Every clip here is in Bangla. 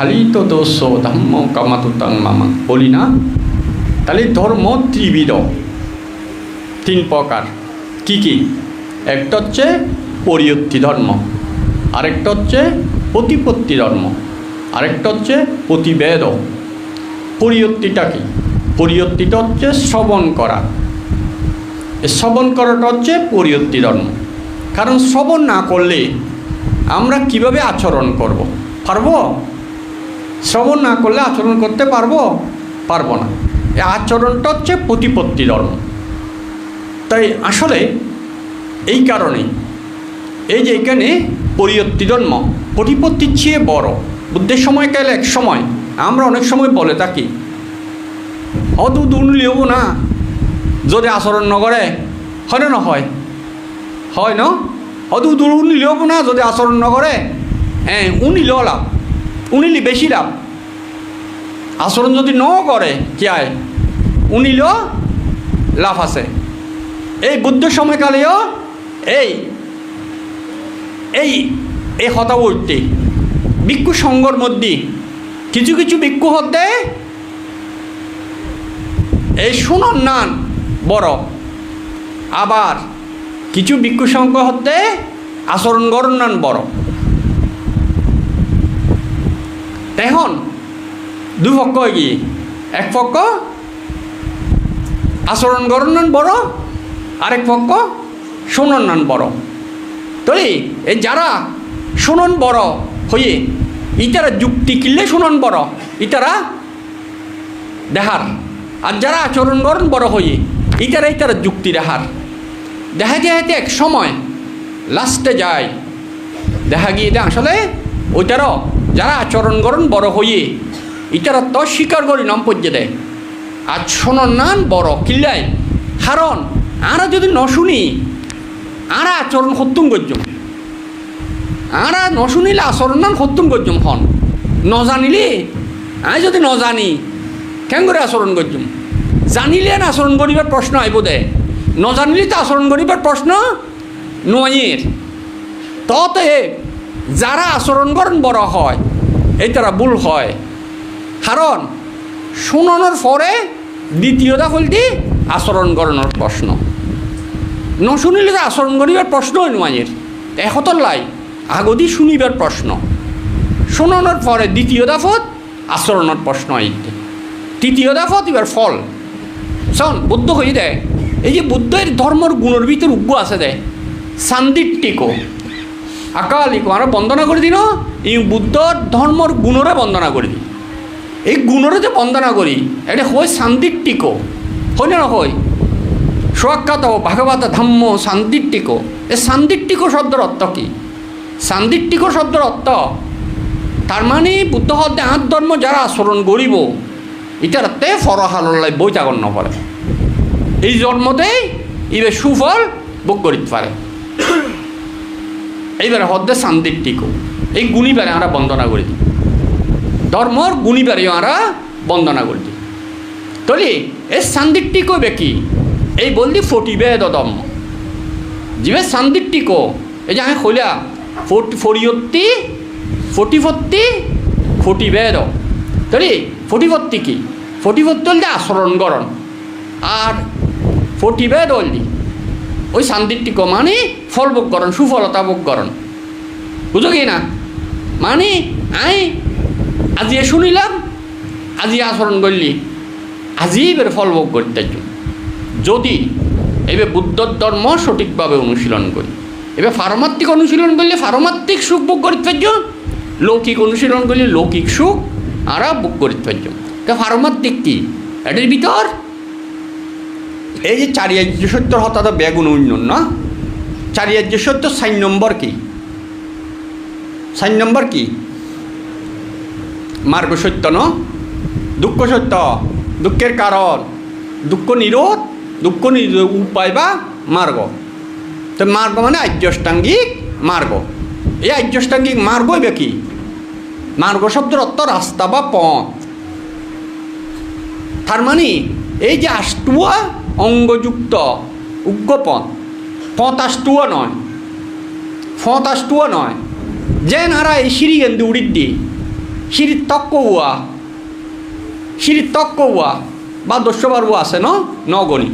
খালি তো দোষ ধর্ম কামাতুতাং মামা বলি না তাহলে ধর্ম ত্রিবিধ তিন প্রকার কি কি একটা হচ্ছে পরিয়ত্তি ধর্ম আরেকটা হচ্ছে প্রতিপত্তি ধর্ম আরেকটা হচ্ছে প্রতিবেদ পরিয়ত্তিটা কি পরিয়ত্তিটা হচ্ছে শ্রবণ করা শ্রবণ করাটা হচ্ছে পরিয়ত্তি ধর্ম কারণ শ্রবণ না করলে আমরা কীভাবে আচরণ করব পারব শ্রবণ না করলে আচরণ করতে পারব? পারব না। এই আচরণটা হচ্ছে প্রতিপত্তি ধর্ম। তাই আসলে এই কারণেই এই যে এখানে পরিয়ত্তি জন্ম প্রতিপত্তির চেয়ে বড়। বুদ্ধের সময়কাল এক সময়। আমরা অনেক সময় বলে থাকি অদু দুন না, যদি আচরণ নকৰে হয় না নহয় হয়? ন? অদু দূৰ না, যদি আচৰণ নকৰে হ্যাঁ উনিলেও লাভ উনিলি বেশি লাভ। আচরণ যদি ন করে কিয়ায় উনিলেও লাভ আছে। এই বুদ্ধ সময়কালেও এই এই এই হতাবর্তী ভিক্ষু সঙ্গর মধ্যে কিছু কিছু ভিক্ষু হতে এই সুনন নান বড়। আবার কিছু ভিক্ষু সংঘ হতে আচরণ গরণ নান বড়। তেহন দুই পক্ষ কি এক পক্ষ আচরণ গণনান বড় আরেক পক্ষ শুননান বড় তবে এই যারা শুনন বড় হয়ে ইতারা যুক্তি কিনলে শুনন বড় ইতারা দেহার আর যারা আচরণ গরণ বড় হয়ে ইতারা ইতারা যুক্তি দেহার দেখা যায় এক সময় লাস্টে যায় দেখা গিয়ে আসলে ওইটারও যারা আচরণ গরণ বড় হয়ে ইতারা তো স্বীকার করি নাম পর্যে দেয়। শোনন নান বড় কিল্লাই কারণ, আরা যদি ন শুনি, আরা আচরণ সত্যম গজ্যম আরা ন শুনিলে আচরণ নান সত্যম গজ্যম হন। ন জানিলে আমি যদি ন জানি কেন করে আচরণ গজ্যম জানিলে না আচরণ করিবার প্রশ্ন আইব দে। ন জানিলে তো আচরণ করিবার প্রশ্ন নয়ের। ততে যারা আচরণ করেন বড় হয়, এই তারা ভুল হয়। কারণ শুনানোর পরে দ্বিতীয়টা হলটি আচরণ করানোর প্রশ্ন। ন শুনিলে তো আচরণ করিবার প্রশ্নই নয়ের এহতর লাই, আগদি শুনিবার প্রশ্ন। শুনানোর পরে দ্বিতীয় দাফত আচরণের প্রশ্ন আইতে। তৃতীয় দাফত এবার ফল। শোন, বুদ্ধ হয়ে দেয় এই যে বুদ্ধের ধর্মর গুণের ভিতর উগ্র আছে দেয় সান্দিটিকো আকালিকো আমরা বন্দনা করে দিন এই বুদ্ধ ধর্মর গুণরে বন্দনা করে দিই এই গুণরে যে বন্দনা করি, এটা হয় শান্তিটিকো হয় না হয়? সোয়াক্কাত ভাগবত ধম্ম শান্তিটিকো এই শান্তিটিকো শব্দের অর্থ কি? শান্তিটিকো শব্দের অর্থ, তার মানে বুদ্ধ হতে আঁত ধর্ম যারা আচরণ করিব, এটার তে ফরহালাই বই চাগন নপরে এই জন্মতেই ইবে সুফল ভোগ করিতে পারে। এইবারে হদ্দে টিকো। এই গুণীবারে আমরা বন্দনা করে দিই। ধর্মর গুণীবারেও আমরা বন্দনা করে দিই। তলি এই টিকো বেকি এই বললি ফটিবে দম যিবে টিকো। এই যে আমি কইলা, ফটি ফরিয়ত্তি ফটিভত্তি ফটিবেদ তলি ফটিভত্তি কি? ফটিভত্তি হল আচরণ গরণ আর ফটিবেদ হলদি ওই শান্তিটিক মানে ফল ভোগ করণ সুফলতা ভোগ করণ বুঝো কি না? মানে আই, আজি শুনিলাম, আজি আচরণ করলি, আজি এবার ফল ভোগ করতে যদি এবার বুদ্ধ ধর্ম সঠিকভাবে অনুশীলন করি, এবার পারমাত্মিক অনুশীলন করলে পারমাত্মিক সুখ ভোগ করিতে পারছ লৌকিক অনুশীলন করলে লৌকিক সুখ আর ভোগ করিতে পারছ তা পারমাত্মিক কি? এটার ভিতর এই যে চারি চারিয়ার্য সত্য হঠাৎ বেগুন উন্নয়ন, না? চারিয়ার্য সত্য সাইন নম্বর কি? সাইন নম্বর কি? মার্গ সত্য, ন? দুঃখ সত্য। দুঃখের কারণ। দুঃখ নিরোধ, দুঃখ উপায় বা মার্গ। তো মার্গ মানে আর্যষ্টাঙ্গিক মার্গ। এই আর্যষ্টাঙ্গিক মার্গই বা কি? মার্গ শব্দের অর্থ রাস্তা বা পথ। তার মানে এই যে আষ্টুয়া অঙ্গযুক্ত পথ আষ্টুয়া নয়। আষ্টুয়া নয়। যে নারা এই সিঁড়ি গেন্দু উড়ির দি সিঁড়ি তক্কৌয়া সিঁড়ি তক্কৌয়া বা দস্যবারু আছে, ন? নগণী।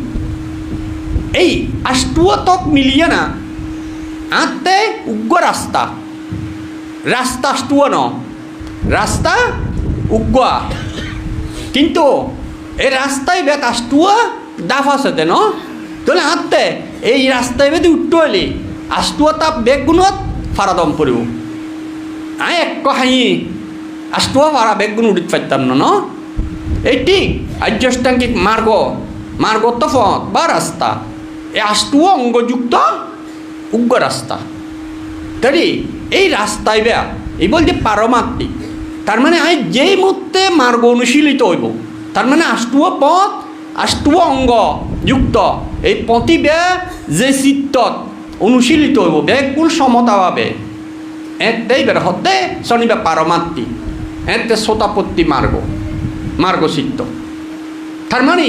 এই আষ্টুয়া তক মিলিয়ে না, আঁতে উগ্র রাস্তা। রাস্তা আষ্টুয়া ন। রাস্তা উগ্রা কিন্তু এই রাস্তায় বেত আষ্টুয়া দাফ আছে ন? তাহলে আঁতে এই রাস্তায় বেদি উঠতে হলে আষ্টুয়া তাপ বেগগুণত ফারাদম পড়ব। আই এক হাই আষ্টুয়া ফারা বেগগুণ উঠিত পারতাম না, ন? এইটি আর্যষ্টাঙ্গিক মার্গ মার্গত পথ বা রাস্তা। এই আষ্টুয়া অঙ্গযুক্ত উগ্র রাস্তা। তাই এই রাস্তায় বেয়া, এই বল যে পারমাত্মিক। তার মানে আমি যেই মুহূর্তে মার্গ অনুশীলিত হইব, তার মানে আষ্টুয় পথ আষ্টুয় অঙ্গ যুক্ত। এই পথি বে যে চিত্তত অনুশীলিত হইব বেগুণ সমতা ভাবে। এতেই বের হতে শনিবার পারমাত্মিক এতে শ্রোতাপত্তি মার্গ মার্গ চিত্ত। তার মানে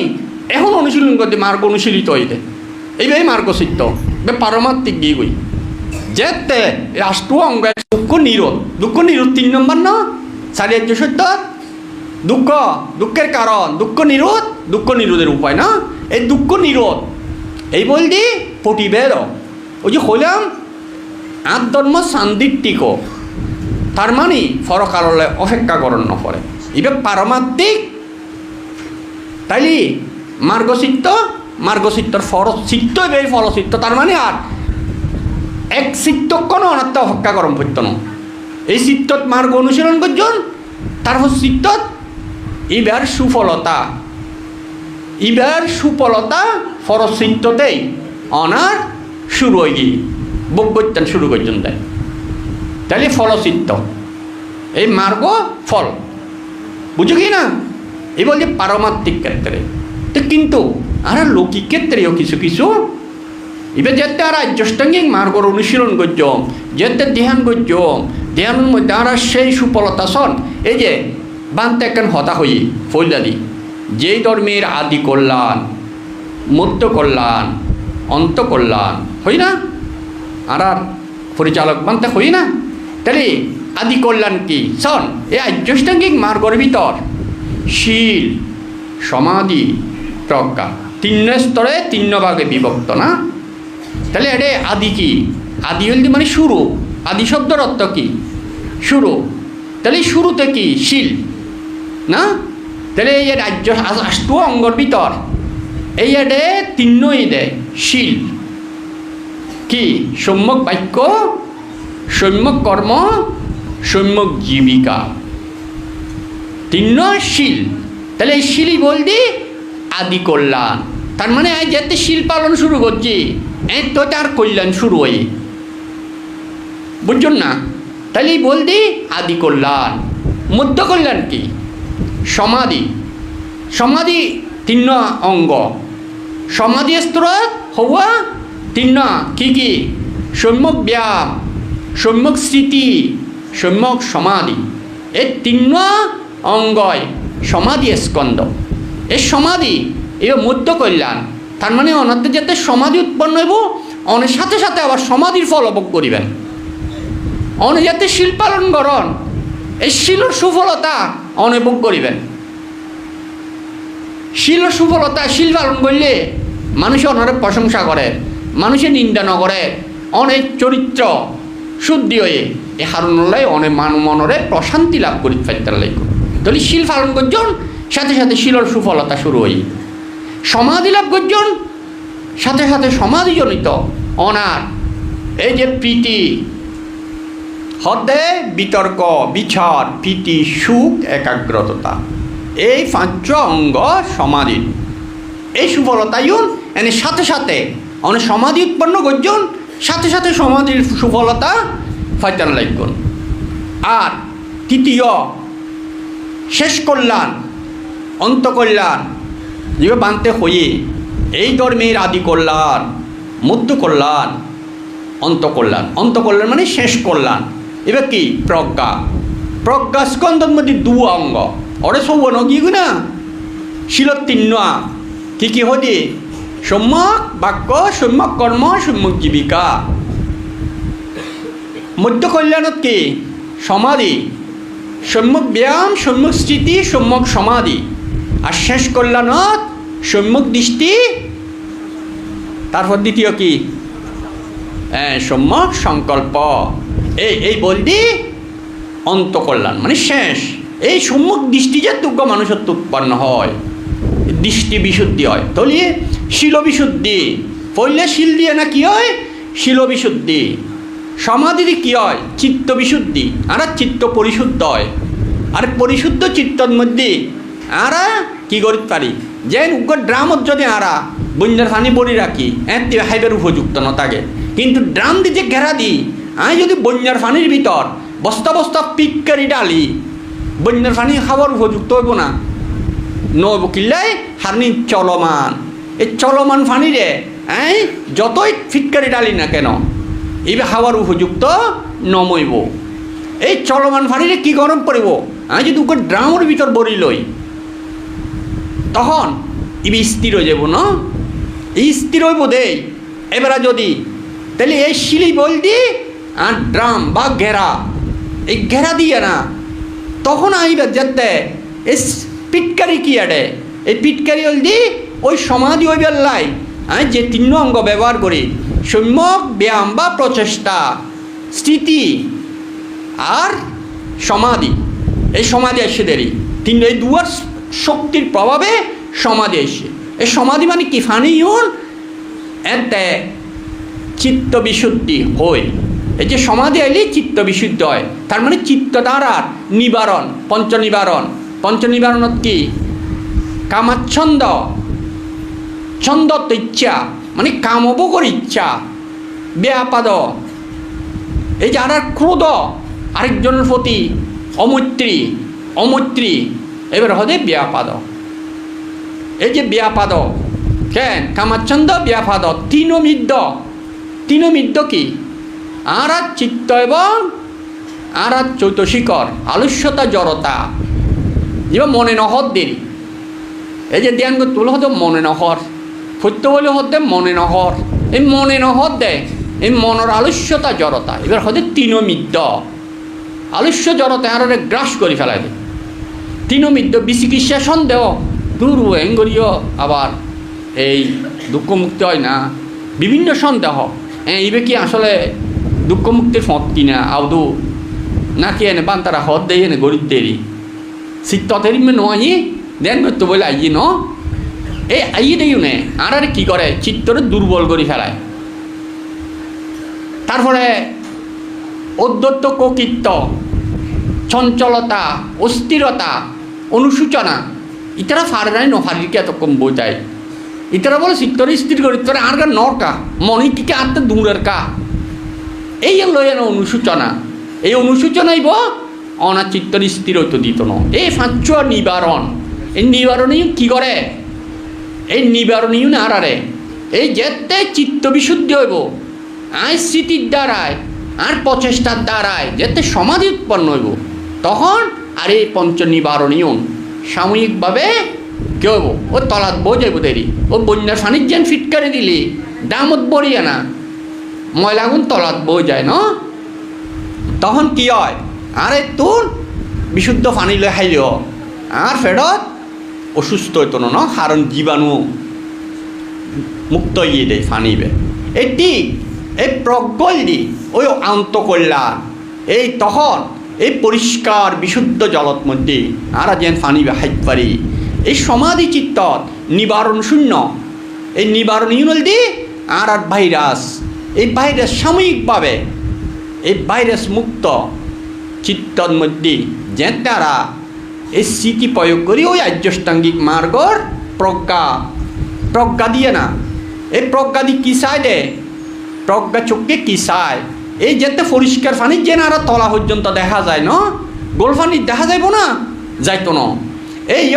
এখন অনুশীলন করতে মার্গ অনুশীলিত হইতে। এইভাবে মার্গ চিত্ত, বে পারমাত্মিক গিয়ে গই যেতে রাষ্ট্র অঙ্গ দুঃখ নিরোধ। দুঃখ নিরোধ তিন নম্বর না? চারিয়ার্য সত্য? দুঃখ, দুঃখের কারণ, দুঃখ নিরোধ দুঃখ নিরোধের উপায়, না? এই দুঃখ নিরোধ, এই বলদি পটিবেদ ওই যে হইলাম আত্মধর্ম সান্দিটিক তার মানে অপেক্ষা করণ নপরে এটা পারমাত্মিক। তাইলি মার্গচিত্ত মার্গচিত্তর ফরচিত্ত এই ফলচিত্ত তার মানে আর এক চিত্ত কোনো অনাত্ম অপেক্ষা গরম পড়ত না এই চিত্তত মার্গ অনুশীলন করজন, তারপর চিত্তত ইবার সুফলতা। ইবার সুফলতা ফরচিত্ততেই অনার শুরু হয়ে গিয়ে বজ্ঞান শুরু করছেন তাই। তাহলে ফলচিত্ত এই মার্গ ফল। বুঝো কি না? এই বলছে পারমাত্মিক ক্ষেত্রে। তো কিন্তু আর লৌকিক ক্ষেত্রেও কিছু কিছু। এবার যেতে আর আর্যষ্টাঙ্গিক মার্গর অনুশীলন করছম, যেতে ধ্যান করছম, ধ্যানের মধ্যে আর সেই সুফলতা সন। এই যে বানতে একখান হতা হই ফৌজাদি যেই ধর্মের আদি কল্যাণ মধ্য কল্যাণ, অন্ত কল্যাণ, হই না? আর আর পরিচালক বানতে হই না? তাহলে আদি কল্যাণ কি? শোন, এ আর্যষ্টাঙ্গিক মার্গর ভিতর শীল, সমাধি, প্রজ্ঞা তিন স্তরে তিন ভাগে বিভক্ত না? তাহলে এটা আদি কি? আদি হলদি মানে শুরু। আদি শব্দের অর্থ কি? শুরু। তাহলে শুরুতে কি? শিল, না? তাহলে এই রাজ্য আষ্টু অঙ্গর ভিতর, এই এডে তিন্নই দেয় শিল। কি? সম্যক বাক্য? সম্যক কর্ম? সম্যক জীবিকা। তিন্ন শিল। তাহলে এই শিলই বলদি আদি কল্যাণ। তার মানে যেতে শিল পালন শুরু করছি, এ তো তার কল্যাণ শুরু হয়ে বুঝছেন না? তাহলে বলদি আদি কল্যাণ। মধ্য কল্যাণ কি? সমাধি। সমাধি তিন্ন অঙ্গ। সমাধি স্তরত হওয়া তিন্ন কি কি? সম্যক ব্যায়াম, সম্যক স্মৃতি, সম্যক সমাধি। এই তিন্ন অঙ্গয় সমাধি স্কন্দ এই সমাধি এ মধ্য কল্যাণ। তার মানে অনাতে যাতে সমাধি উৎপন্ন হইব অনেক সাথে সাথে আবার সমাধির ফল ভোগ করিবেন। অনে যাতে শিল পালন করন, এই শিলর সুফলতা অনে করিবেন। শিল সুফলতা, শিল পালন করলে মানুষে অনরে প্রশংসা করে মানুষে নিন্দা ন করে, অনেক চরিত্র শুদ্ধি হয়ে, এ হারণলাই অনেক মান মনরে প্রশান্তি লাভ করি ফেলতে তাহলে শিল পালন করজন, সাথে সাথে শিলর সুফলতা শুরু হই। সমাধি লাভ করজন, সাথে সাথে সমাধিজনিত অনার, এই যে প্রীতি হদে বিতর্ক, বিচার প্রীতি সুখ, একাগ্রতা। এই পাঁচ অঙ্গ সমাধি এই সুফলতায়ুন, এনে সাথে সাথে অনেক সমাধি উৎপন্ন করজন, সাথে সাথে সমাধির সুফলতা ফাইতান লাগবেন আর তৃতীয়, শেষ কল্যাণ, অন্ত কল্যাণ। যে বানতে হয়ে এই ধর্মের আদি কল্যাণ, মধ্য কল্যাণ, অন্ত কল্যাণ। অন্ত মানে শেষ কল্যাণ। এবার কি? প্রজ্ঞা। প্রজ্ঞা স্কন্দর মধ্যে দু অঙ্গ। অরে সব নগি না শিলত তিন্ন কি কি হদি সম্যক বাক্য, সম্যক কর্ম, সম্যক জীবিকা। মধ্য কল্যাণত কি? সমাধি। সম্যক ব্যায়াম, সম্যক স্থিতি সম্যক সমাধি। আর শেষ কল্যাণত সম্যক দৃষ্টি। তারপর দ্বিতীয় কি? হ্যাঁ সম্যক সংকল্প। এই এই বলদি অন্তকল্যাণ মানে শেষ। এই সম্যক দৃষ্টি যে তুজ্ঞ মানুষত্ব উৎপন্ন হয়, দৃষ্টি বিশুদ্ধি হয়। তলিয়ে শিল বিশুদ্ধি। পড়লে শিল দিয়ে না কি হয়? শিল বিশুদ্ধি। সমাধির কি হয়? চিত্ত বিশুদ্ধি। আর চিত্ত পরিশুদ্ধ হয়। আর পরিশুদ্ধ চিত্তর মধ্যে আরা কি করিতে পারি? যে উগ্র ড্রামত যদি আরা বন্যার পানি বড়ি রাখি এতে হাইবের উপযুক্ত ন থাকে কিন্তু ড্রাম দিয়ে ঘেরা দিই আমি যদি বন্যার পানির ভিতর বস্তা বস্তা পিটকারি ডালি, বন্যার পানি খাবার উপযুক্ত হইব না। নব কিল্লাই হারনি চলমান। এই চলমান পানিরে এই যতই ফিটকারি ডালি না কেন এইবার খাবার উপযুক্ত নমইব। এই চলমান পানিরে কি গরম পড়িব? আমি যদি ওকে ড্রামের ভিতর বড়ি লই, তখন ইবি স্থির হয়ে যাব না। এই স্থির হইব দেই। এবারে যদি, তাহলে এই শিলি বল আর ড্রাম বা ঘেরা। এই ঘেরা দিয়ে না, তখন আইবে যেতে এই পিটকারি কি আডে? এই পিটকারি হল দি, ওই সমাধি ওই বেল্লাই আমি যে তিন অঙ্গ ব্যবহার করি, সম্যক ব্যায়াম বা প্রচেষ্টা স্থিতি আর সমাধি। এই সমাধি এসে দেরি। তিন, এই দুয়ার শক্তির প্রভাবে সমাধি এসে এই সমাধি মানে কি? ফানি ইউন এতে চিত্ত বিশুদ্ধি হয় এই যে সমাধি আইলে চিত্ত বিশুদ্ধ হয়। তার মানে চিত্ত দ্বারার নিবারণ পঞ্চ নিবারণ পঞ্চ নিবারণত কি? কামাচ্ছন্দ। ছন্দত্ব ইচ্ছা মানে কামবকর ইচ্ছা। ব্যাপাদ। এই যে আর ক্রোধ, আরেকজনের প্রতি অমৈত্রী অমৈত্রী। এবার হদে ব্যাপাদ। এই যে ব্যাপাদ, কেন? কামাচ্ছন্দ, ব্যাপাদ তিনমিদ্য তিনমিদ্য কি? আর আর চিত্ত এবং আর আর চৈতশিকর আলস্যতা, জড়তা। যেবা মনে নহর দেরি। এই যে ধ্যান তুলো হতে মনে নহর। সত্য বলে হতে মনে নহর। এই মনে নহর দে এই মনের আলস্যতা, জড়তা। এবার হতে তিনমিদ্য। আলস্য, জড়তা, আর গ্রাস করে ফেলাই দে তিনমিদ্য, বিচিকিৎসা, সন্দেহ দূর এঙ্গরিও আবার এই দুঃখ মুক্তি হয় না। বিভিন্ন সন্দেহ। হ্যাঁ ইবে কি আসলে দুঃখ মুক্তির ফত কিনা আউদু নাকি এনে বান্তারা হদ দেয় এনে গরিব দেরি? চিত্ততেরি মে নয় দেন তো বলে আইয়ে ন? এই আইয়ে দেই নে। আর আর কি করে? চিত্তরে দুর্বল করে ফেলায়। তারপরে অদ্যত্ত ককিত্ব, চঞ্চলতা, অস্থিরতা, অনুসূচনা, ইতারা ফারে নাই নফারিকে কম বোঝায় ইতারা বলে চিত্তরে স্থির করি তোরা আর নরকা মনি টিকে আনতে দূরের কা? এই লয় না অনুসূচনা এই অনুসূচনাই ব অনার চিত্তর স্থির দিত ন এই ফাঁচ নিবারণ। এই নিবারণী কি করে? এই নিবারণীয় না আরে এই যেতে চিত্ত বিশুদ্ধি হইব। আর স্মৃতির দ্বারায়, আর প্রচেষ্টার দ্বারায় যেতে সমাধি উৎপন্ন হইব। তখন আর এই পঞ্চ নিবারণীয় সাময়িকভাবে কে হইব? ও তলাত বউ দেরি। ও বন্যার সান্নিধ্যেন ফিট করে দিলি। দামত বড়িয়া না। ময়লাগুন তলাত বই যায় ন? তখন কি হয়? আরে তোর বিশুদ্ধ পানি লৈ খাইলিও আর ফেরত অসুস্থ হইতো না কারণ জীবাণু মুক্ত ইয়ে দেয় ফানিবে এটি এই প্রজ্ঞল ওই আন্তকল্যাণ এই তখন, এই পরিষ্কার বিশুদ্ধ জলত মধ্যে আর যেন ফানিবে হাইত পারি এই সমাধি চিত্তত নিবারণ শূন্য। এই নিবারণ ইউনল দি আর আর ভাইরাস এই ভাইরাস সাময়িকভাবে এই ভাইরাস মুক্ত চিত্তর মধ্যে যে তারা এই স্মৃতি প্রয়োগ করি ওই আর্যষ্টাঙ্গিক মার্গর প্রজ্ঞা প্রজ্ঞা দিয়ে না। এই প্রজ্ঞা দিয়ে কী চায় দে প্রজ্ঞা চোখকে কী চায়? এই যেতে পরিষ্কার পানি যে না তলা পর্যন্ত দেখা যায় ন। গোল পানি দেখা যাইব না? যাইতো না। এই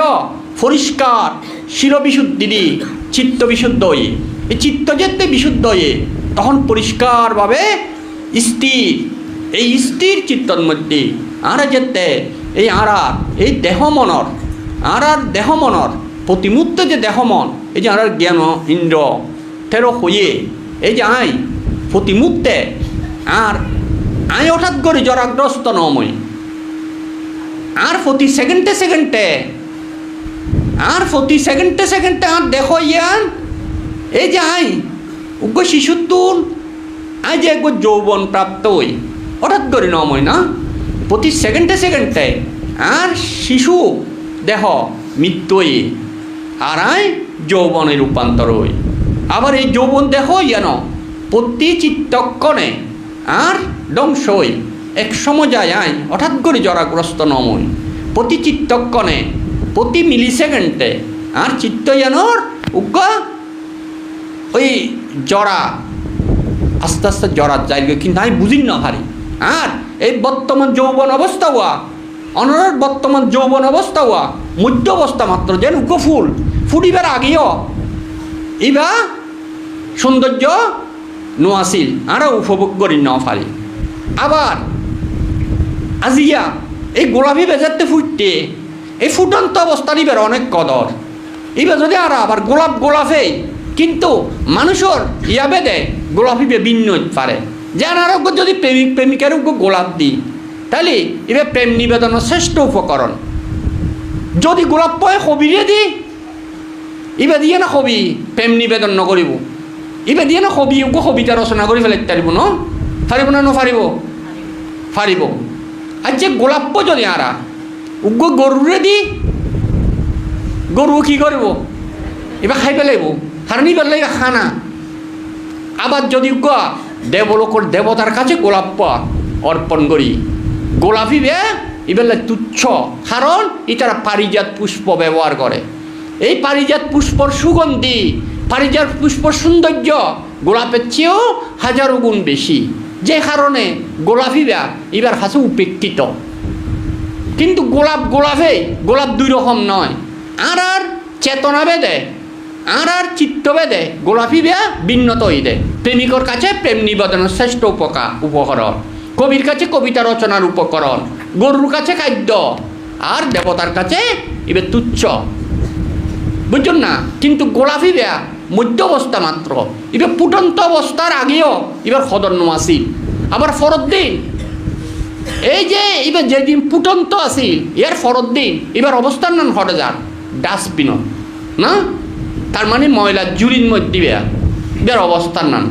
পরিষ্কার শির বিশুদ্ধি দি চিত্ত বিশুদ্ধ এই চিত্ত যেতে বিশুদ্ধ তখন পরিষ্কারভাবে স্থির। এই স্থির চিত্তর মধ্যে আর যেতে, এই আড়ার এই দেহ মনর আর আর দেহ মনর প্রতিমুহূর্ত যে দেহ মন এই যে আর জ্ঞান, ইন্দ্র, তেরো হয়ে এই যে আই প্রতিমুহূর্তে আর আই হঠাৎ করে জরাগ্রস্ত নময়। আর প্রতি সেকেন্ডে সেকেন্ডে, আর প্রতি সেকেন্ডে সেকেন্ডে আর দেখো ইয়ান এই যে আই উগ্র শিশুর তুল। আই যে একবার যৌবন প্রাপ্ত হই। হঠাৎ করে নময় না? প্রতি সেকেন্ডে সেকেন্ডে। আর শিশু দেহ মৃত্যুই আর আই যৌবনে রূপান্তর হই। আবার এই যৌবন দেহ যেন প্রতি চিত্তক্ষণে আর ধ্বংস হই। এক সময় যায় আই হঠাৎ করে জরাগ্রস্ত নমই প্রতি চিত্তক্ষণে, প্রতি মিলি সেকেন্ডে আর চিত্ত যেন উগ্র ওই জরা, আস্তে আস্তে জরার জায়গা কিন্তু আমি বুঝি না হারি আর এই বর্তমান যৌবন অবস্থা হওয়া অনরের বর্তমান যৌবন অবস্থা হওয়া মধ্য অবস্থা মাত্র যেন উগ্র ফুল, ফুটিবার আগেও। ইবা সৌন্দর্য নোয়াছিল আরও উপভোগ করি ন পারি আবার আজিয়া, এই গোলাপি বেজারতে ফুটতে, এই ফুটন্ত অবস্থা নিবার অনেক কদর। এবার যদি আর আবার গোলাপ গোলাপে কিন্তু মানুষের ইয়া বেদে গোলাপি ভিন্ন হইতে পারে। যেন আরোগ্য যদি প্রেমিক প্রেমিকার গোলাপ দিই, তাহলে এবার প্রেম নিবেদনের শ্রেষ্ঠ উপকরণ। যদি গোলাপ পয় কবিরে দি ইবে দিয়ে না কবি প্রেম নিবেদন নকৰিব ইবে দিয়ে না কবি কবিতা ৰচনা কৰি পেলাই পাৰিব ন? পাৰিব না নপাৰিব পাৰিব আর যে গোলাপ যদি আরা, উগ্র গরুরে দি গরু কি করব? এবার খাই পেলাইব এবার লাগে খানা। আবার যদি উগ্র দেবলোকর দেবতার কাছে গোলাপ অর্পণ করি। গোলাপি বে এবার লাগে তুচ্ছ। কারণ ইতারা পারিজাত পুষ্প ব্যবহার করে। এই পারিজাত পুষ্পর সুগন্ধি, পারিজাত পুষ্পর সৌন্দর্য গোলাপের চেয়েও হাজারো গুণ বেশি। যে কারণে গোলাপি গোলাপিরা এবার কাছে উপেক্ষিত। কিন্তু গোলাপ গোলাপে, গোলাপ দুই রকম নয়। আর আর চেতনা বেদে আর আর চিত্ত বেদে গোলাপি বেয়া ভিন্নত দেয় প্রেমিকর কাছে প্রেম নিবেদনের শ্রেষ্ঠ উপকা উপকরণ কবির কাছে কবিতা রচনার উপকরণ। গরুর কাছে খাদ্য। আর দেবতার কাছে এবার তুচ্ছ। বুঝছেন না, কিন্তু গোলাপি বেয়া মধ্য অবস্থা মাত্র। এবার ফুটন্ত অবস্থার আগেও এবার সদন্য আসিল। আবার ফরত দিন। এই যে এবার যেদিন ফুটন্ত আসিল, এর ফরত দিন এবার অবস্থান নান ঘটে যান। ডাস্টবিনত না? তার মানে ময়লা জুরির মধ্যে বেয়া এবার অবস্থান নান।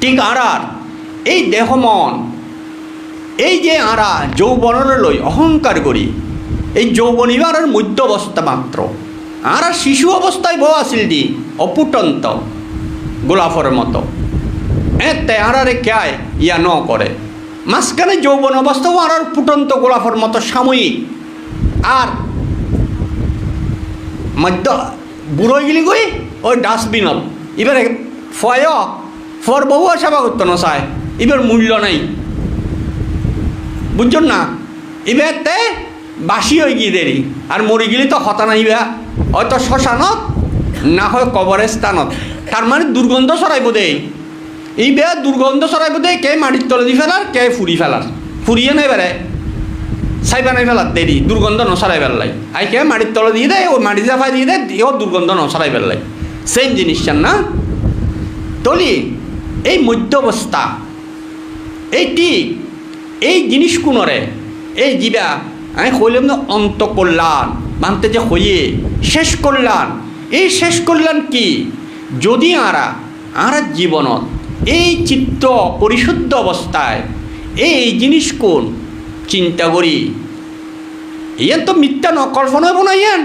ঠিক আর এই দেহ মন, এই যে আরা যৌবনের লই অহংকার করি, এই যৌবন এবার মধ্য অবস্থা মাত্র। আর শিশু অবস্থায় বউ আছিল দি, অপুটন্ত, গোলাপর মতো। এতে আরে ক্যায়, ইয়া ন করে। মাঝখানে যৌবন অবস্থাও আর ফুটন্ত গোলাপর মতো সাময়িক। আর মধ্য বুড়ো গেলি গই ওই ডাস্টবিনত এবারে ফয় ফর বহু সেবা করতো না চায় এবার মূল্য নাই। বুঝছেন না? এবার তে বাসি হয়ে গিয়ে দেরি। আর মরি গেলে তো হতা নাই বা। হয়তো শ্মশানত, না হয় কবরের স্থানত তার মানে দুর্গন্ধ সরাইব দে। এই বেয়া দুর্গন্ধ সরাইব দে, কে মাটির তলে দি ফেলার, কে ফুরি ফেলার। ফুরিয়ে নাই বেড়ে নাই ফেলার দেরি দুর্গন্ধ নসরাই ফেললাই আই কে মাটির তলে দিয়ে দেয় ও মাটি জাফাই দিয়ে দেয় ও দুর্গন্ধ নসরাই ফেললাই সেম জিনিসটার না? তলি, এই মধ্য অবস্থা এইটি এই জিনিস কোনরে এই জিবা, আমি কইলাম না অন্ত কল্যাণ মানতে যে হইয়ে শেষ কল্যাণ। এই শেষ কল্যাণ কি? যদি আরা আর জীবনত এই চিত্ত পরিশুদ্ধ অবস্থায় এই জিনিস কোন? চিন্তা করি। ইয়ান তো মিথ্যা ন, কল্পনা হব না ইয়ান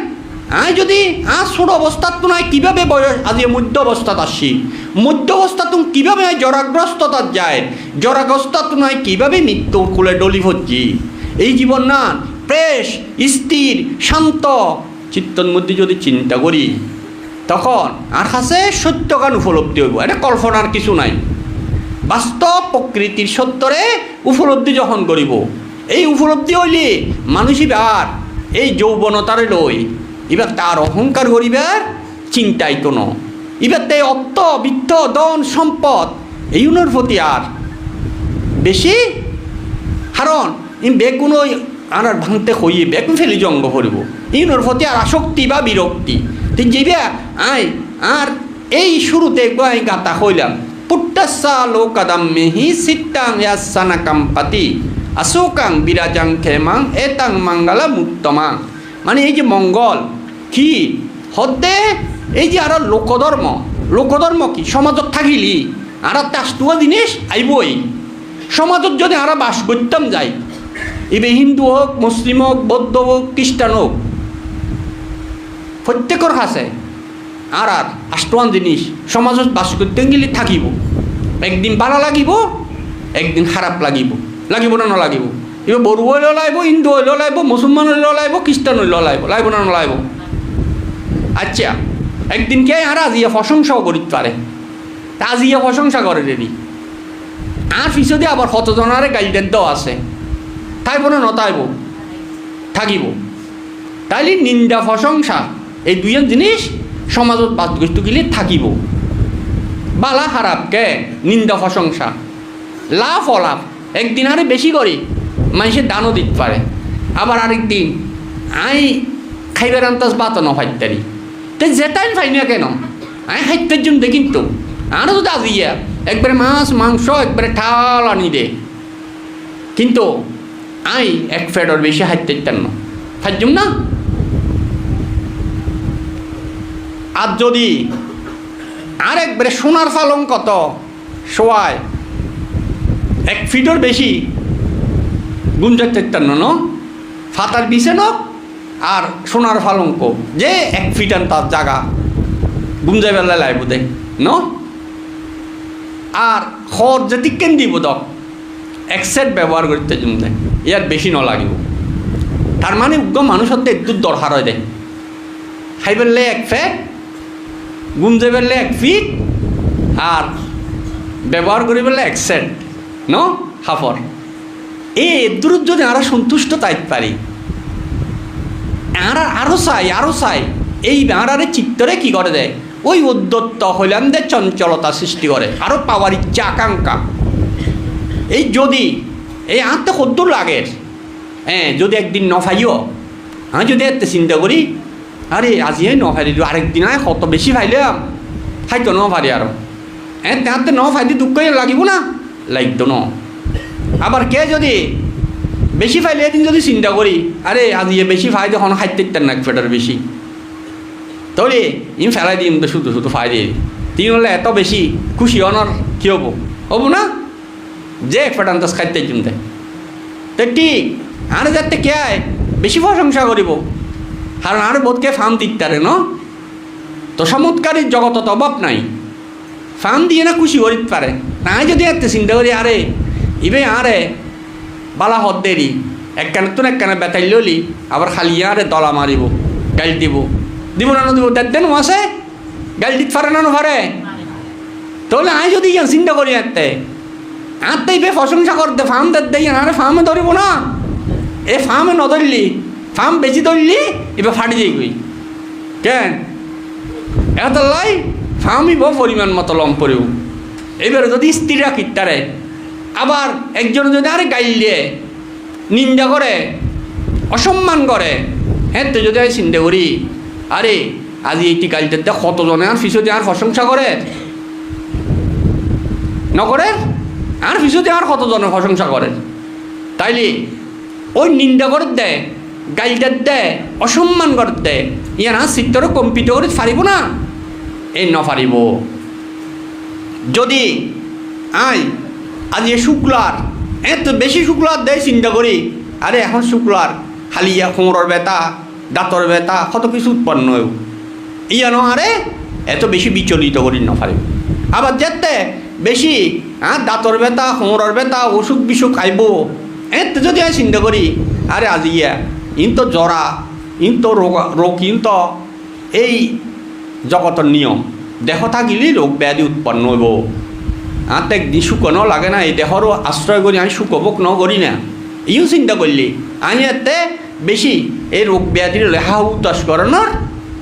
আয় যদি, আ ছোট অবস্থাত তো নাই, কীভাবে বয়স, আজি মধ্য অবস্থাত আসি মধ্য অবস্থাত কীভাবে জরাগ্রস্ততাত যায়? জরাগ্রস্তাত নাই, কীভাবে মৃত্যুর কোলে ডলি ভর্জি এই জীবন না প্রেস স্থির, শান্ত। চিত্তর মধ্যে যদি চিন্তা করি, তখন আর কাছে সত্যকান উপলব্ধি হইব। এটা কল্পনার কিছু নাই। বাস্তব প্রকৃতির সত্যরে উপলব্ধি যখন করিব এই উপলব্ধি হইলে মানুষ এবার এই যৌবনতারে লই, এবার তার অহংকার করিবার চিন্তাই তো ন। এবার তাই অর্থ, বিত্ত দন সম্পদ এইগুলোর প্রতি আর বেশি কারণ ই বেগুন আর আর ভাঙতে হইয়ে বেগুন ফেলি জঙ্গ করিব ইউনোর প্রতি আর আসক্তি বা বিরক্তি। তুই যাবে আই, আর এই শুরুতে গাই গাতা হইলাম। পুট্টাসা লোকাদাম মেহি সিট্টাং ইয়াসানা কাম্পাতি আসোকাং বিরাজাং খেমাং এতাং মাঙ্গালা মুক্তমাং মানে এই যে মঙ্গল কি হতে এই যে আর লোকধর্ম লোকধর্ম কি সমাজত থাকিলি আর তাস্তুয়া জিনিস আইবই সমাজত যদি আর বাস করতাম যাই এবে হিন্দু হোক মুসলিম হোক বৌদ্ধ হোক খ্রিস্টান হোক প্রত্যেকের কাছে আর আর আষ্টমান জিনিস সমাজত বাস করতে গেলে থাকিব। একদিন ভালো লাগিব, একদিন খারাপ লাগিব। লাগিব না নলাগিব? এবার বড়ো হইলেও লাগব হিন্দু হইলেও লাগব মুসলমান হইলেও লাগব না নলাগব? আচ্ছা একদিন কে আর আজিয়া প্রশংসাও করিতে পারে তা আজিয়া প্রশংসা করে রেডি আর পিছতে আবার কতজনারে গাইডের দেওয়া আছে। তাইব না নতাইব থাকিব। তাইলে নিন্দা প্রশংসা এই দুইজন জিনিস সমাজত বাদ গস্তু গেলে থাকিব। বালা খারাপ কে নিন্দা প্রশংসা লাভ অলাভ। একদিন আরে বেশি করি, মানুষের দানও দিতে পারে। আবার আরেকদিন, আই খাইবার আন্তাজ বাতো ন ফাইতারি তো যেটাই ফাই না কেন? আই খাইতের জন্য কিন্তু। আরও তো আজিয়া একবারে মাছ, মাংস, একবারে ঠাল আনি দে। কিন্তু আই এক ফেডর বেশি হাইতে না। ফাইজুম না? আর যদি আর একবারে সোনার ফালং কত? শোয়ায় এক ফিটর বেশি। গুঞ্জার তেত্তান্ন ন ফাতার বিছানক আর সোনার ফালঙ্ক। যে এক ফিটান তার জায়গা গুঞ্জাই বেলা লাইব দে ন? আর খর কেন দিব দক, এক সেট ব্যবহার করতে দে ইয়ার বেশি নলাগিব লাগিব। তার মানে একদম মানুষের একটু দরকার হয় দে। খাই পেলে এক ফেট, গুঞ্জে পেলে এক ফিট, আর ব্যবহার করি পেলে এক সেট। ন হাফর। এ দূর যদি আমরা সন্তুষ্ট তাইতে পারি। আরা আরও চাই আরও চাই এই আরারে চিত্তরে কি করে দেয়? ওই উদ্যত্ত হইলামদের চঞ্চলতা সৃষ্টি করে। আরও পাওয়ার ইচ্ছা, আকাঙ্ক্ষা। এই যদি এই আঁতে কদ্দুর লাগে। হ্যাঁ যদি একদিন নফাইও আমি যদি এতে চিন্তা করি, আরে আজি এই নফাইলি আরেকদিন আয়, কত বেশি ফাইলাম খাইতো ন ফারি আরও। হ্যাঁ তাহাতে ন ফাইদি দুঃখ লাগিব না? লাগতো ন আবার কে যদি বেশি ফাইলে, এদিন যদি চিন্তা করি, আরে, আজি এ বেশি ফাই যখন খাইতে ইত্যার না ফেটার বেশি। তাহলে, ইম ফেলাই দিম, তো শুধু শুধু ফাই দিয়ে তিন হলে এত বেশি খুশি অনর কি হব? হব না? যে এক ফেটান তাস খাইতে চিনতে তো ঠিক, আর যাতে কে আয়, বেশি প্রশংসা করিব। কারণ আর বোধকে ফার্ম দিতে ন? তো চমৎকারী জগতত অভাব নাই। ফার্ম দিয়ে না খুশি করিতে পারে। নাই যদি এত চিন্তা করি, আরে, ইবে আরে, বালা হদ দেরি একখানে তো একখানে বেতাই ললি, আবার খালি আরে দলা মারিব গাইল দিব। দিব না দিব দেখ দেন আছে। গাইল দিতে পারে না পারে তাহলে আই যদি ইয়ান চিন্তা করি এতে আত্মাই বে প্রশংসা করতে ফার্ম দেখতে ইয়ান, আরে ফার্মে ধরিব না। এ ফার্মে নধরলি ফার্ম বেশি ধরলি এবার ফাটি যাই কেন? এত লাই ফার্মই ব পরিমাণ মতো লম পড়েও এবারে যদি স্ত্রী রাখি তারে আবার একজন যদি আরে গাইলে নিন্দা করে, অসম্মান করে হ্যাঁ তো যদি আমি চিন্তা করি, আরে আজি এইটি গাইতে কতজনে আর পিছতে আর প্রশংসা করে? নকরে আর পিছতে আর কতজনে প্রশংসা করে? তাইলে ওই নিন্দা করে দেয় গাইডার দেয় অসম্মান করে দেয় ইয়ার আর চিত্তরও কম্পিত করে পারিব না। এই নপারিব যদি আই, আজ এ শুক্লার এত বেশি শুক্লার দেয় চিন্তা করি। আরে এখন শুক্লার, খালি ইয়া কোমরের ব্যথা, দাঁতর ব্যথা, কত কিছু উৎপন্ন হয়। ইয়ান আরে এত বেশি বিচলিত করি নপারে আবার যেতে বেশি হ্যাঁ দাঁতর ব্যথা, কোমরের ব্যথা, অসুখ বিসুখ আইব। এত যদি আমি চিন্তা করি, আরে আজ ইয়া, ইন তো জরা, ইন তো রোগ রোগ, ইন তো এই জগতের নিয়ম। দেহ থাকিলেই রোগ ব্যাধি উৎপন্ন হইব আঁতে একদিন শুকনো লাগে না, এই দেহরও আশ্রয় করি আমি শুকবক ন করি না। ইও চিন্তা করলি আমি এতে বেশি এই রোগ ব্যাধির লেহা উতাস করানোর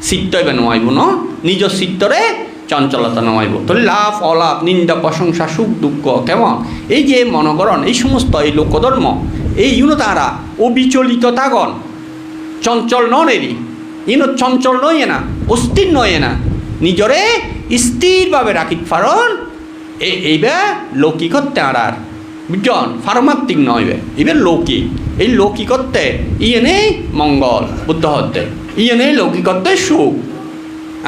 চিত্ত এবার ন? নিজ চিত্তরে চঞ্চলতা নোয়াইব তো লাভ, অলাভ, নিন্দা প্রশংসা সুখ, দুঃখ, কেমন? এই যে মনকরণ এই সমস্ত, এই লোকধর্ম এই ইউনো তারা অবিচলিত তাগন চঞ্চল নন এরি ইনো চঞ্চল নয় না, অস্থির নয় না। নিজরে স্থিরভাবে রাখিত পারন এইবার লৌকিকত আর বুঝছেন ফার্মাত্মিক নয় এবার লৌকিক। এই লৌকিকত্বে ইয়েনেই মঙ্গল বুদ্ধ হতে ইয়েনেই লৌকিকত্বে সুখ।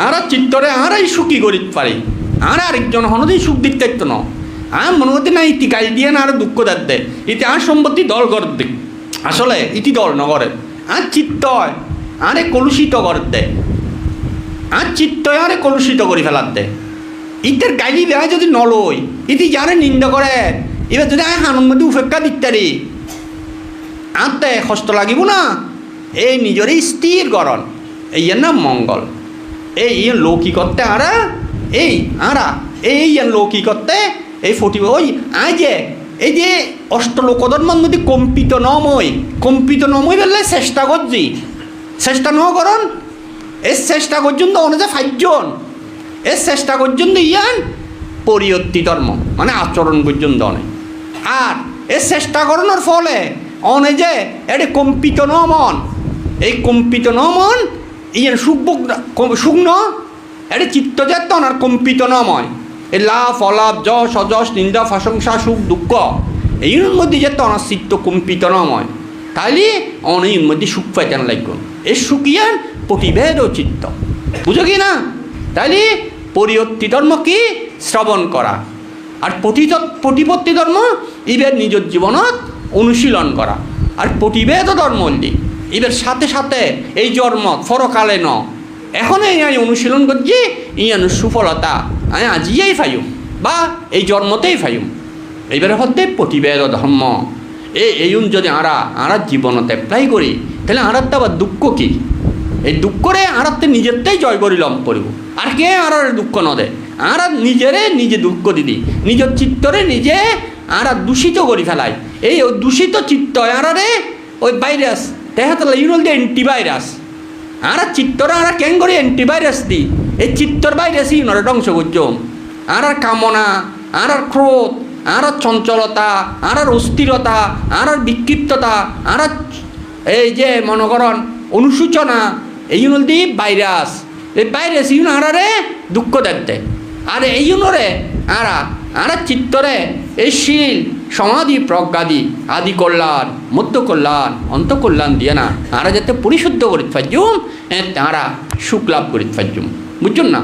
আর চিত্তরে আর এই সুখী করিত পারি। আর আরেকজন হনদি সুখ দিতে তো ন। আর মনে হতে না ইতি গাই দিয়ে না আর দুঃখ দাঁত ইতি আর সম্পত্তি দল কর দিক। আসলে ইতি দল নগরে। আর চিত্ত আরে কলুষিত করে দে আর চিত্ত আরে কলুষিত করে ফেলার দে ইতের গাইলি দেয় যদি নলই ইতি যারে নিন্দা করে, এবার যদি আয় আনন্দ উপেক্ষা দিতারি আনতে কষ্ট লাগিব না। এই নিজরে স্থির গরণ। এই নাম মঙ্গল। এই ইয়ে লৌকিকত্বে আরা, এই আরা, এই ইয়ান লৌকিকত্বে এই ফটিব ওই। আয় যে, এই যে অষ্টলোকধর্মর মধ্যে কম্পিত নময় কম্পিত নময় বললে চেষ্টা করছি। চেষ্টা ন করন এই চেষ্টা পর্যন্ত অনুজা ফাইজন। এই চেষ্টা পর্যন্ত ইয়ান পরিয়ত্তি ধর্ম মানে আচরণ পর্যন্ত অনেক আর এই চেষ্টা করানোর ফলে অনে যে এটি কম্পিত ন মন। এই কম্পিত ন মন, ইয়ান শুকনো এটি চিত্ত চেতন আর কম্পিত নময় এই লাভ, অলাভ, যশ, অযশ, নিন্দা, প্রশংসা, সুখ, দুঃখ এর মধ্যে যে তনার চিত্ত কম্পিত নময় তাইলে অনেক মধ্যে সুখ পাইতেন লাগবে এই সুখিয়ান প্রতিভেদ চিত্ত। বুঝো কি না? তাইলে পরিয়ত্তি ধর্ম কি? শ্রবণ করা। আর পটিত প্রতিপত্তি ধর্ম, ইবের নিজের জীবনত অনুশীলন করা। আর প্রতিভেদ ধর্ম হলি এবার সাথে সাথে এই জন্ম ফরকালে ন। এখন এই অনুশীলন করছি ইয়ান সুফলতা আমি আজিয়াই ফাইম বা এই জন্মতেই ফাইম এইবারে হতে প্রতিবেদ ধর্ম। এই এইন যদি আরা আরা জীবনত অ্যাপ্লাই করি, তাহলে আরার আবার দুঃখ কি? এই দুঃখরে আরাতে নিজেরটাই জয় করিলাম করিব আর কে আর দুঃখ ন দেয়? আর নিজেরে নিজে দুঃখ দিদি। নিজের চিত্তরে নিজে আর দূষিত করি ফেলাই। এই দূষিত চিত্ত আরারে ওই ভাইরাস তাহলে ইউরোল দিয়ে অ্যান্টিভাইরাস আর চিত্তর আর কেন করি অ্যান্টিভাইরাস দি এই চিত্তর ভাইরাসই নরে ধ্বংস করছম আর আর কামনা আর ক্রোধ আর চঞ্চলতা, আর অস্থিরতা, আর বিক্ষিপ্ততা, আর এই যে মনোকরণ অনুসূচনা এই দি ভাইরাস। এই ভাইরাস ইউন আরারে দুঃখ দেখতে। আর এই জন্যরে আরা আরা চিত্তরে এই শিল, সমাধি, প্রজ্ঞাদি, আদি কল্যাণ, মধ্য কল্যাণ, অন্ত কল্যাণ দিয়ে না, আরা যাতে পরিশুদ্ধ করিতে পারজুম তারা সুখ লাভ করিতে পারজুম বুঝছুন না?